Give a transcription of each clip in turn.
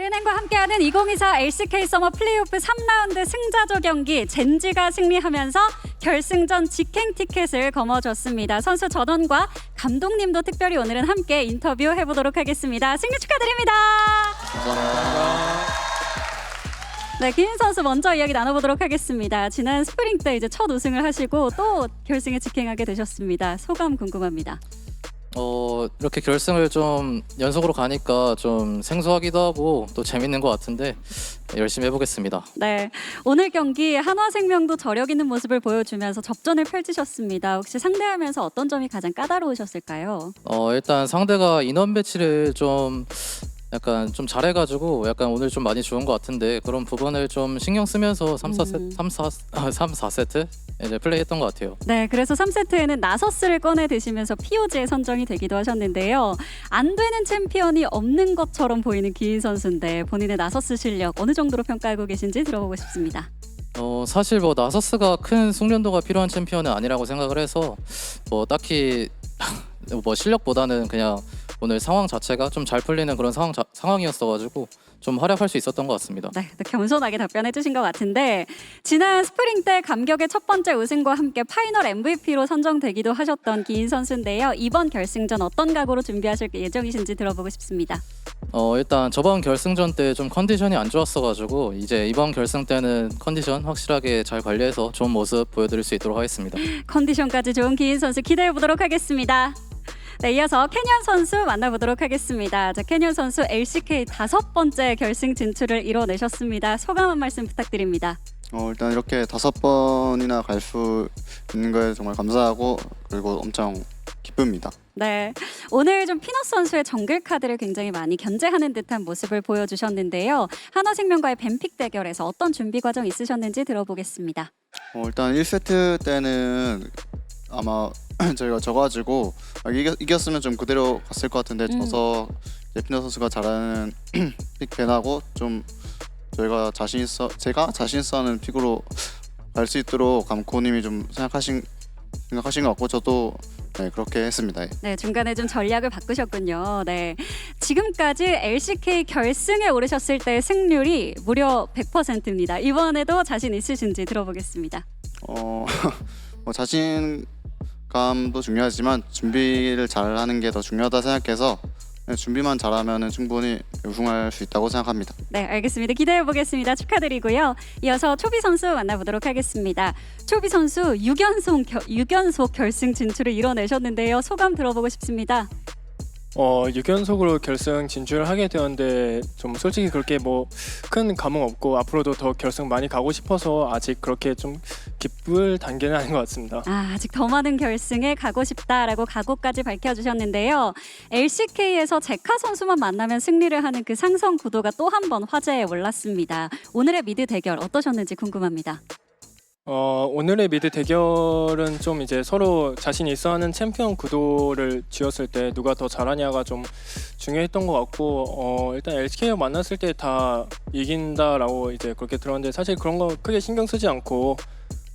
우리은행과 함께하는 2024 LCK 서머 플레이오프 3라운드 승자조 경기 젠지가 승리하면서 결승전 직행 티켓을 거머쥐었습니다. 선수 전원과 감독님도 특별히 오늘은 함께 인터뷰 해보도록 하겠습니다. 승리 축하드립니다. 네, 김인 선수 먼저 이야기 나눠보도록 하겠습니다. 지난 스프링 때 이제 첫 우승을 하시고 또 결승에 직행하게 되셨습니다. 소감 궁금합니다. 어 이렇게 결승을 좀 연속으로 가니까 좀 생소하기도 하고 또 재밌는 것 같은데 열심히 해보겠습니다. 네, 오늘 경기 한화생명도 저력 있는 모습을 보여주면서 접전을 펼치셨습니다. 혹시 상대하면서 어떤 점이 가장 까다로우셨을까요? 어 일단 상대가 인원 배치를 좀 약간 좀 잘해가지고 약간 오늘 좀 많이 좋은 것 같은데 그런 부분을 좀 신경 쓰면서 3, 4세트, 음. 3, 4, 아, 3, 4세트 이제 플레이했던 것 같아요. 네, 그래서 3세트에는 나서스를 꺼내 드시면서 POG에 선정이 되기도 하셨는데요. 안 되는 챔피언이 없는 것처럼 보이는 기인 선수인데 본인의 나서스 실력 어느 정도로 평가하고 계신지 들어보고 싶습니다. 어 사실 뭐 나서스가 큰 숙련도가 필요한 챔피언은 아니라고 생각을 해서 뭐 딱히 뭐 실력보다는 그냥 오늘 상황 자체가 좀 잘 풀리는 그런 상황 자, 상황이었어가지고 좀 활약할 수 있었던 것 같습니다. 네, 또 겸손하게 답변해 주신 것 같은데 지난 스프링 때 감격의 첫 번째 우승과 함께 파이널 MVP로 선정되기도 하셨던 기인 선수인데요. 이번 결승전 어떤 각오로 준비하실 예정이신지 들어보고 싶습니다. 어 일단 저번 결승전 때 좀 컨디션이 안 좋았어가지고 이제 이번 결승 때는 컨디션 확실하게 잘 관리해서 좋은 모습 보여드릴 수 있도록 하겠습니다. 컨디션까지 좋은 기인 선수 기대해 보도록 하겠습니다. 네, 이어서 캐년 선수 만나보도록 하겠습니다. 자, 캐년 선수 LCK 다섯 번째 결승 진출을 이뤄내셨습니다. 소감 한 말씀 부탁드립니다. 어, 일단 이렇게 다섯 번이나 갈 수 있는 거에 정말 감사하고 그리고 엄청 기쁩니다. 네, 오늘 좀 피넛 선수의 정글 카드를 굉장히 많이 견제하는 듯한 모습을 보여주셨는데요. 하나생명과의 뱀픽 대결에서 어떤 준비 과정 있으셨는지 들어보겠습니다. 어, 일단 1세트 때는 아마 저희가 져가지고 아, 이겼, 이겼 으면 좀 그대로 갔을 것 같은데 음. 져서 피너 선수가 잘하는 픽 배나고 좀 저희가 자신 있어 제가 자신 있어 하는 픽으로 갈 수 있도록 감코님이 좀 생각하신 생각하신 것 같고 저도 네, 그렇게 했습니다. 예. 네, 중간에 좀 전략을 바꾸셨군요. 네. 지금까지 LCK 결승에 오르셨을 때 승률이 무려 100%입니다. 이번에도 자신 있으신지 들어보겠습니다. 어, 뭐 자신 감도 중요하지만 준비를 잘하는 게 더 중요하다 생각해서 그냥 준비만 잘하면 충분히 우승할 수 있다고 생각합니다. 네, 알겠습니다. 기대해 보겠습니다. 축하드리고요. 이어서 초비 선수 만나보도록 하겠습니다. 초비 선수 6연속, 겨, 6연속 결승 진출을 이뤄내셨는데요. 소감 들어보고 싶습니다. 어 6연속으로 결승 진출하게 되었는데 좀 솔직히 그렇게 뭐 큰 감흥 없고 앞으로도 더 결승 많이 가고 싶어서 아직 그렇게 좀 기쁠 단계는 아닌 것 같습니다. 아, 아직 더 많은 결승에 가고 싶다라고 각오까지 밝혀주셨는데요. LCK에서 제카 선수만 만나면 승리를 하는 그 상성 구도가 또 한 번 화제에 올랐습니다. 오늘의 미드 대결 어떠셨는지 궁금합니다. 어 오늘의 미드 대결은 좀 이제 서로 자신이 있어 하는 챔피언 구도를 지었을 때 누가 더 잘하냐가 좀 중요했던 것 같고 어 일단 LCK와 만났을 때 다 이긴다라고 이제 그렇게 들었는데 사실 그런 거 크게 신경 쓰지 않고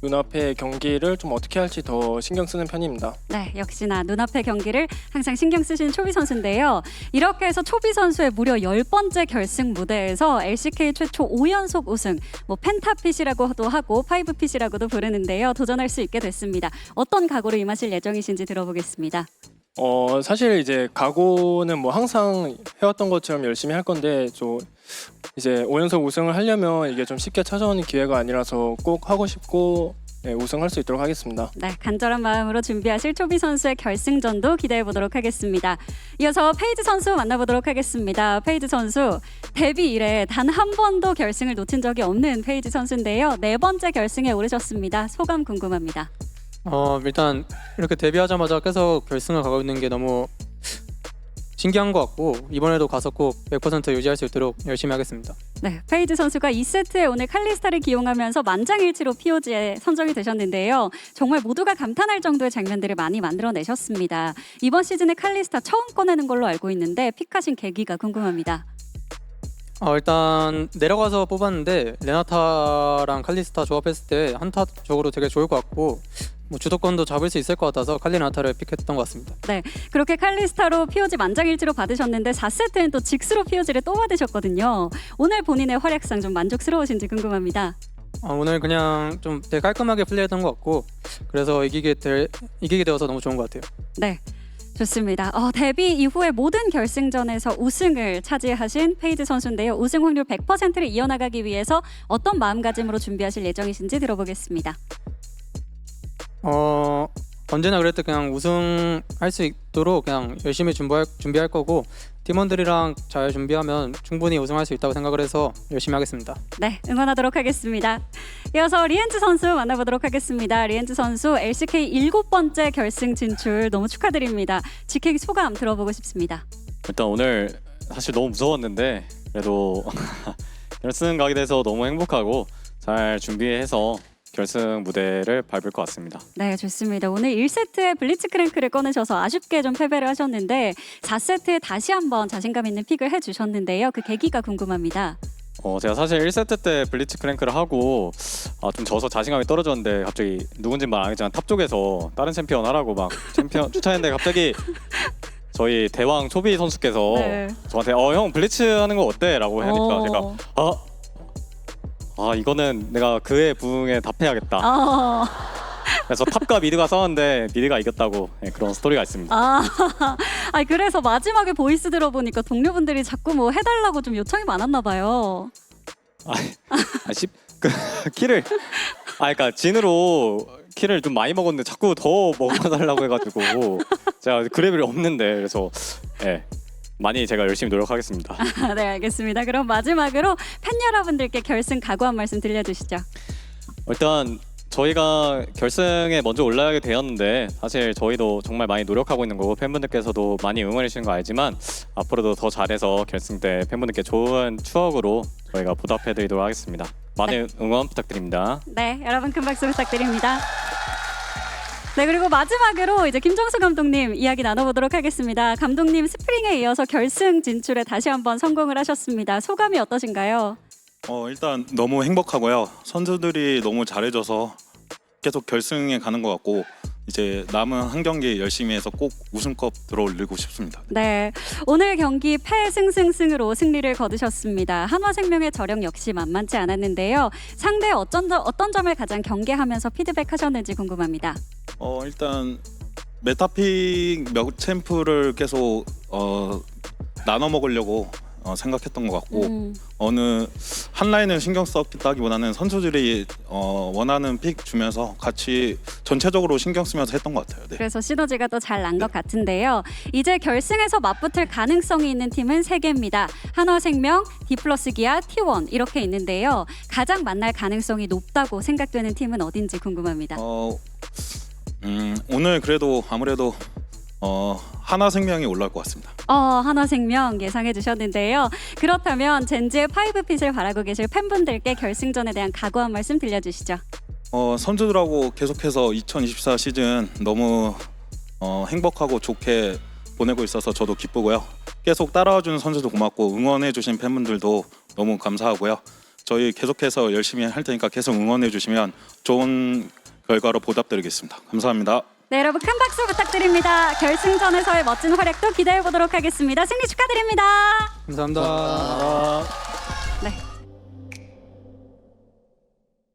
눈앞의 경기를 좀 어떻게 할지 더 신경 쓰는 편입니다. 네, 역시나 눈앞의 경기를 항상 신경 쓰신 초비 선수인데요. 이렇게 해서 초비 선수의 무려 10번째 결승 무대에서 LCK 최초 5연속 우승, 뭐 펜타핏이라고도 하고 파이브핏이라고도 부르는데요. 도전할 수 있게 됐습니다. 어떤 각오로 임하실 예정이신지 들어보겠습니다. 어 사실 이제 각오는 뭐 항상 해왔던 것처럼 열심히 할 건데 저 이제 5연속 우승을 하려면 이게 좀 쉽게 찾아오는 기회가 아니라서 꼭 하고 싶고 네, 우승할 수 있도록 하겠습니다. 네, 간절한 마음으로 준비하실 초비 선수의 결승전도 기대해 보도록 하겠습니다. 이어서 페이지 선수 만나보도록 하겠습니다. 페이지 선수 데뷔 이래 단 한 번도 결승을 놓친 적이 없는 페이지 선수인데요. 네 번째 결승에 오르셨습니다. 소감 궁금합니다. 어 일단 이렇게 데뷔하자마자 계속 결승을 가고 있는 게 너무 신기한 것 같고 이번에도 가서 꼭 100% 유지할 수 있도록 열심히 하겠습니다. 네, 페이지 선수가 2세트에 오늘 칼리스타를 기용하면서 만장일치로 POG에 선정이 되셨는데요. 정말 모두가 감탄할 정도의 장면들을 많이 만들어내셨습니다. 이번 시즌에 칼리스타 처음 꺼내는 걸로 알고 있는데 픽하신 계기가 궁금합니다. 어 일단 내려가서 뽑았는데 레나타랑 칼리스타 조합했을 때 한타 적으로 되게 좋을 것 같고 뭐 주도권도 잡을 수 있을 것 같아서 칼리 나타를 픽했던 것 같습니다. 그렇게 칼리스타로 POG 만장일치로 받으셨는데 4세트는 또 직스로 POG를 또 받으셨거든요. 오늘 본인의 활약상 좀 만족스러우신지 궁금합니다. 아, 오늘 그냥 좀 되게 깔끔하게 플레이했던 것 같고 그래서 이기게 될 이기게 되어서 너무 좋은 것 같아요. 네. 좋습니다. 어, 데뷔 이후에 모든 결승전에서 우승을 차지하신 페이즈 선수인데요. 우승 확률 100%를 이어나가기 위해서 어떤 마음가짐으로 준비하실 예정이신지 들어보겠습니다. 어 언제나 그랬듯 그냥 우승할 수 있도록 그냥 열심히 준비할 준비할 거고 팀원들이랑 잘 준비하면 충분히 우승할 수 있다고 생각을 해서 열심히 하겠습니다. 네, 응원하도록 하겠습니다. 이어서 리엔즈 선수 만나보도록 하겠습니다. 리엔즈 선수 LCK 일곱 번째 결승 진출 너무 축하드립니다. GK 소감 들어보고 싶습니다. 일단 오늘 사실 너무 무서웠는데 그래도 결승 가게 돼서 너무 행복하고 잘 준비해서 결승 무대를 밟을 것 같습니다. 네, 좋습니다. 오늘 1세트에 블리츠 크랭크를 꺼내셔서 아쉽게 좀 패배를 하셨는데 4세트에 다시 한번 자신감 있는 픽을 해주셨는데요. 그 계기가 궁금합니다. 어, 제가 사실 1세트 때 블리츠 크랭크를 하고 아, 좀 져서 자신감이 떨어졌는데 갑자기 누군지 말안 했지만 탑 쪽에서 다른 챔피언 하라고 막 챔피언 추천했는데 갑자기 저희 대왕 초비 선수께서 네. 저한테 어 형 블리츠 하는 거 어때? 라고 하니까 어. 제가 아, 아 이거는 내가 그의 부응에 답해야겠다. 아, 그래서 탑과 미드가 싸웠는데 미드가 이겼다고 네, 그런 스토리가 있습니다. 아, 아니 그래서 마지막에 보이스 들어보니까 동료분들이 자꾸 뭐 해달라고 좀 요청이 많았나 봐요. 아, 십, 그 키를 아 그러니까 진으로 키를 좀 많이 먹었는데 자꾸 더 먹어달라고 해가지고 제가 그래블이 없는데 그래서 예 많이 제가 열심히 노력하겠습니다. 아, 네, 알겠습니다. 그럼 마지막으로 팬 여러분들께 결승 각오 한 말씀 들려주시죠. 일단 저희가 결승에 먼저 올라가게 되었는데 사실 저희도 정말 많이 노력하고 있는 거고 팬분들께서도 많이 응원해 주시는 거 알지만 앞으로도 더 잘해서 결승 때 팬분들께 좋은 추억으로 저희가 보답해 드리도록 하겠습니다. 많은 응원 부탁드립니다. 네, 여러분 큰 박수 부탁드립니다. 네, 그리고 마지막으로 이제 김정수 감독님 이야기 나눠보도록 하겠습니다. 감독님 스프링에 이어서 결승 진출에 다시 한번 성공을 하셨습니다. 소감이 어떠신가요? 어 일단 너무 행복하고요. 선수들이 너무 잘해줘서 계속 결승에 가는 것 같고 이제 남은 한 경기 열심히 해서 꼭 우승컵 들어올리고 싶습니다. 네, 오늘 경기 패승승승으로 승리를 거두셨습니다. 한화생명의 저력 역시 만만치 않았는데요. 상대 점- 어떤 점을 가장 경계하면서 피드백하셨는지 궁금합니다. 어 일단 메타픽 몇 챔프를 계속 어 나눠 먹으려고 어, 생각했던 것 같고 음, 어느 한 라인을 신경 썼다기보다는 선수들이 어, 원하는 픽 주면서 같이 전체적으로 신경 쓰면서 했던 것 같아요. 네. 그래서 시너지가 또잘난 것 같은데요. 이제 결승에서 맞붙을 가능성이 있는 팀은 세 개입니다. 한화생명, 디플러스 기아, T1 이렇게 있는데요. 가장 만날 가능성이 높다고 생각되는 팀은 어딘지 궁금합니다. 어, 음, 오늘 그래도 아무래도 어, 하나 생명이 올라올 것 같습니다. 어, 한화생명 예상해 주셨는데요. 그렇다면 젠지의 파이브핏을 바라고 계실 팬분들께 결승전에 대한 각오 한 말씀 들려주시죠. 어, 선수들하고 계속해서 2024 시즌 너무 어, 행복하고 좋게 보내고 있어서 저도 기쁘고요. 계속 따라와 주는 선수도 고맙고 응원해 주신 팬분들도 너무 감사하고요. 저희 계속해서 열심히 할 테니까 계속 응원해 주시면 좋은 결과로 보답드리겠습니다. 감사합니다. 네, 여러분 큰 박수 부탁드립니다. 결승전에서의 멋진 활약도 기대해 보도록 하겠습니다. 승리 축하드립니다. 감사합니다. 감사합니다.